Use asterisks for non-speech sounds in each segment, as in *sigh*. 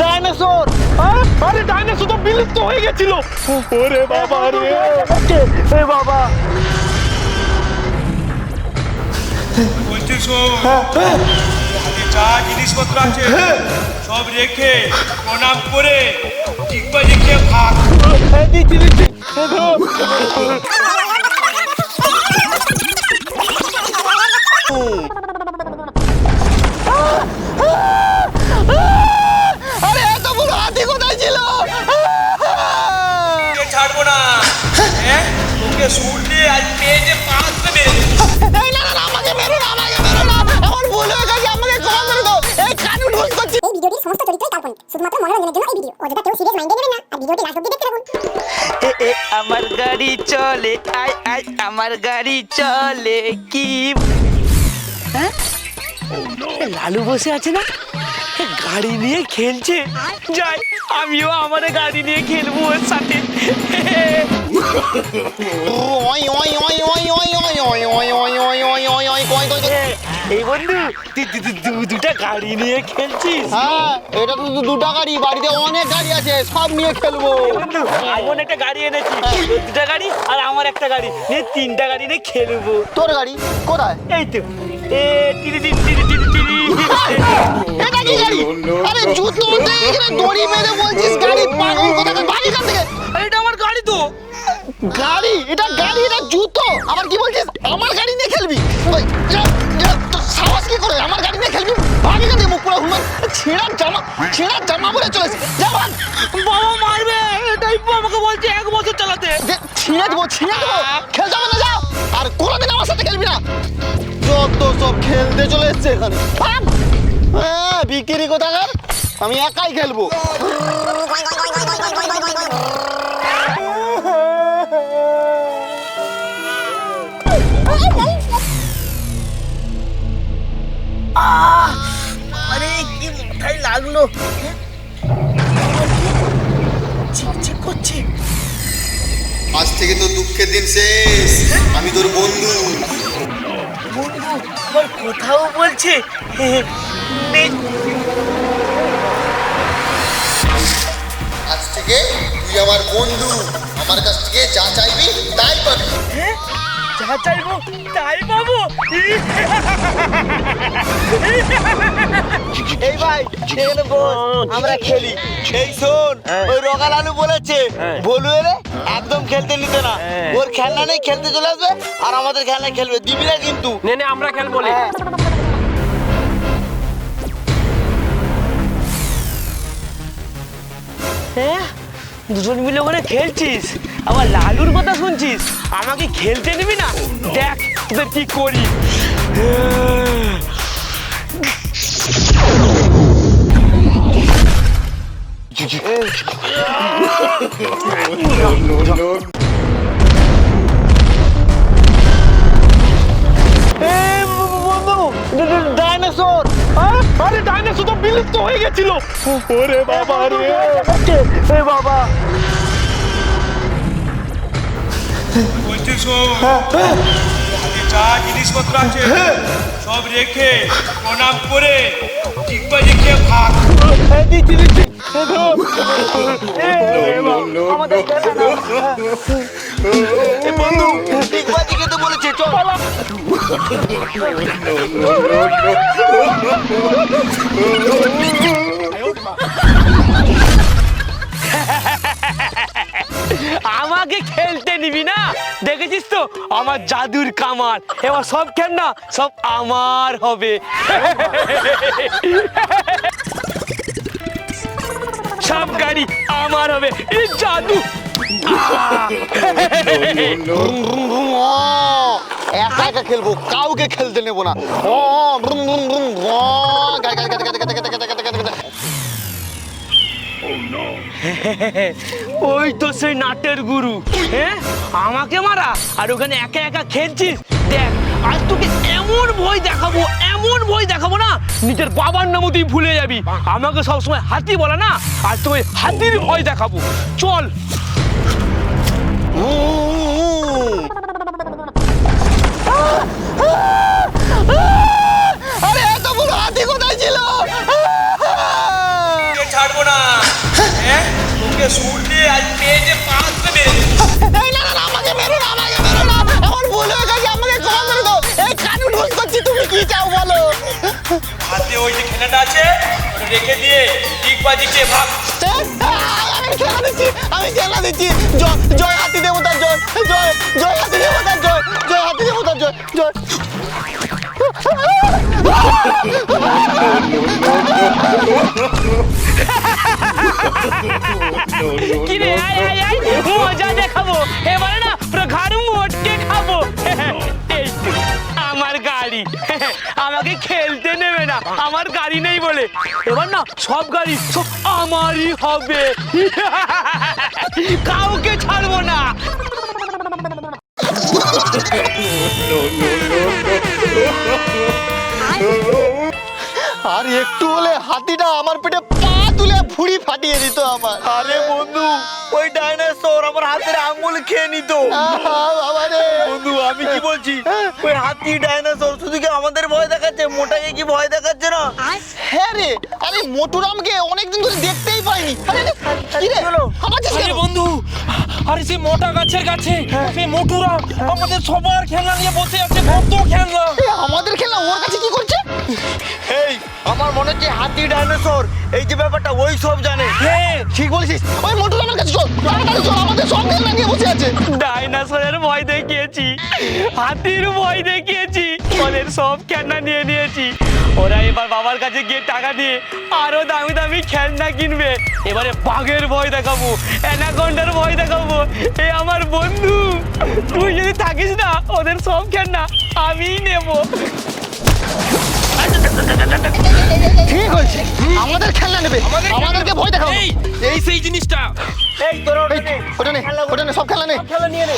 Dinosaur হয়ে যা জিনিসপত্র আছে সব রেখে প্রণাম করে টিকবা রেখে ভাগ অযথা কেউ সিরিয়াস মাইন্ডে নেবেন না আর ভিডিওটি লাস্ট অব্দি দেখতে থাকুন এ, এ, আমার গাড়ি চলে আই আই আমার গাড়ি চলে কি হ্যাঁ? লালু বসে আছে না গাড়ি নিয়ে খেলছে যাই আমিও আমার গাড়ি নিয়ে খেলব ওর সাথে ওই ওই ওই ওই ওই ওই ওই ওই ওই ওই ওই এই বন্ধু তুই দুটা গাড়ি নিয়ে খেলছিস? হ্যাঁ এটা তো দুটা গাড়ি বাড়িতে অনেক গাড়ি আছে সব নিয়ে খেলব। বন্ধু এমন একটা গাড়ি এনেছি। দুটা গাড়ি আর আমার একটা গাড়ি। নিয়ে তিনটা গাড়ি নিয়ে খেলব। তোর গাড়ি কোথায়? এই তো। এ টিরি টিরি টিরি টিরি টিরি এটা কি গাড়ি আরে জুতো এখানে দড়ি মেরে বলছিস গাড়ি পাগল কোথায় বাড়ি কান থেকে। এটা আমার গাড়ি তো। গাড়ি এটা গাড়ি এটা জুতো। আবার কি বলছিস? আমার গাড়ি নিয়ে খেলবি? ওই, কি করে? আমার গাড়ি নিয়ে খেলবি? ভাগে মুখ পুরো হুমান ছেঁড়া জামা ছেঁড়া জামা পরে চলেছে জামা বাবা মারবে! এটাই আমাকে বলছে এক বছর চালাতে। ছিঁড়ে দেবো ছিঁড়ে দেবো। খেলতে হবে না যাও। আর কোনোদিন আমার সাথে খেলবি না। যত সব খেলতে চলে এসছে এখানে। হ্যাঁ বিক্রি কোথাকার? আমি একাই খেলব। আরে কি মাথায় লাগল? চিকচিক করছে। আজ থেকে তো দুঃখের দিন শেষ। আমি তোর বন্ধু। বন্ধু আমার কোথাও বলছে? আজ থেকে তুই আমার বন্ধু। আমার কাছ থেকে যা চাইবি তাই পাবি। হ্যাঁ? যা চাইব তাই পাবো। এই ভাই এখানে বল আমরা খেলি। এই শোন ওই রকাল আলু বলেছে বলু এলে একদম খেলতে নিতে না। ওর খেলনা নেই খেলতে চলে আসবে আর আমাদের খেলনা খেলবে। দিবি না কিন্তু। নে নে আমরা খেলব নে। হ্যাঁ। দুজন মিলে ওখানে খেলছিস? আবার লালুর কথা শুনছিস? আমাকে খেলতে নিবি না? দেখ তোদের কি করি। ডাইনোসর আরে ডাইনোসর তো বিলুপ্ত হয়ে গেছিল। ওরে বাবা রে। বাবা। বলছি যা জিনিসপত্র আছে সব রেখে প্রণাম করে টিকবা রেখে ভাগ এই দিচ্ছি দিচ্ছি এ ধর। এ, এ বাবা, আমাদের খেলনা নাও। এ বন্ধু টিকবাজি খেতে বলেছে চল আমাকে খেলতে নিবি না দেখেছিস তো আমার জাদুর কামাল এবার সব খেল না সব আমার হবে সব গাড়ি আমার হবে এই জাদু একা একা খেলব কাউকে খেলতে নেব না *laughs* ওই তো সেই নাটের গুরু। হ্যাঁ আমাকে মারা? আর ওখানে একা একা খেলছিস? দেখ, আজ তোকে এমন ভয় দেখাবো, এমন ভয় দেখাবো না, নিজের বাবার নামও তুই ভুলে যাবি। আমাকে সবসময় হাতি বলে না, আর তোকে হাতির ভয় দেখাবো। চল। রেখে দিয়ে খেয়ে ভাগ। আমি খেলা দিচ্ছি আমি খেলা দিচ্ছি। জয় হাতি দেবতার জয়। আমাকে খেলতে নেবে না। আমার গাড়ি নেই বলে। এবার না সব গাড়ি সব আমারই হবে। কাউকে ছাড়বো না। আর একটু হলে হাতিটা আমার পেটে পা তুলে ফুড়ি ফাটিয়ে দিত আমার। আরে বন্ধু ওই ডাইনোসর আমার হাতের আঙ্গুল খেয়ে নিত। বাবা রে। বন্ধু আমি কি বলছি? ওই হাতি ডাইনোসর শুধু কি আমাদের ভয় দেখাচ্ছে? মোটাকে কি ভয় দেখাচ্ছে না? হ্যাঁ রে আরে মোটুরামকে অনেকদিন ধরে দেখতেই পাইনি। আরে? বন্ধু আরে সেই মোটা গাছের কাছে সেই মোটুরাম আমাদের সবার খেলনা নিয়ে বসে আছে কত খেলনা। আমাদের খেলা আমার মনে হচ্ছে হাতি ডাইনোসর এই যে ব্যাপারটা ওই সব জানে। হ্যাঁ। ঠিক বলেছিস? ওই মোটুরামের কাছে চল আমাদের সব খেলনা নিয়ে বসে আছে। ডাইনোসরের ভয় দেখিয়েছি হাতির ভয় দেখিয়েছি ওদের সব খেলনা নিয়ে নিয়েছি। ওরা এবার বাবার কাছে গিয়ে টাকা দিয়ে আরও দামি দামি খেলনা কিনবে। এবারে বাঘের ভয় দেখাবো অ্যানাকন্ডার ভয় দেখাবো। এ আমার বন্ধু তুই যদি থাকিস না ওদের সব খেলনা আমিই নেব। ঠিক বলছি আমাদের খেলনা নেবে আমাদেরকে ভয় দেখাও এই সেই জিনিসটা এই তোর ওটা নে। ওটা নে সব খেলনা নে খেলা নিয়ে নে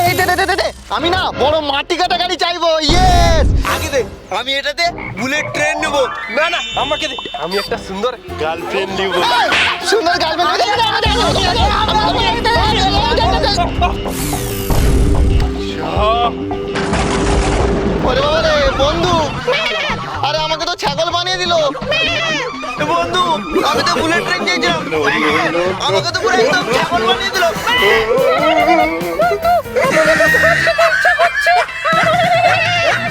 এই দে দে দে, দে দে আমি না বড় মাটি কাটা গাড়ি চাইব ইয়েস আগে দে আমি এটাতে বুলেট ট্রেন নেব না না আমাকে দে আমি একটা সুন্দর গার্লফ্রেন্ড নিব সুন্দর গার্লফ্রেন্ড আমি তো বুলেট ট্রেন চেয়েছিলাম আমাকে তো পুরো একদম বানিয়ে দিল।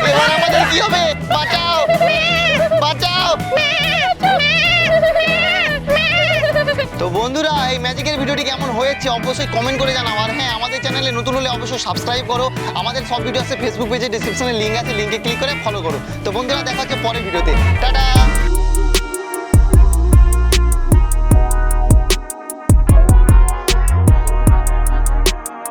এবার আমাদের হবে? তো বন্ধুরা, এই ম্যাজিকের ভিডিওটি কেমন হয়েছে অবশ্যই কমেন্ট করে জানাও। আর হ্যাঁ আমাদের চ্যানেলে নতুন হলে অবশ্যই সাবস্ক্রাইব করো। আমাদের সব ভিডিও আছে ফেসবুক পেজে ডিসক্রিপশনে লিঙ্ক আছে লিঙ্কে ক্লিক করে ফলো করো। তো বন্ধুরা, দেখা হচ্ছে পরের ভিডিওতে টাটা!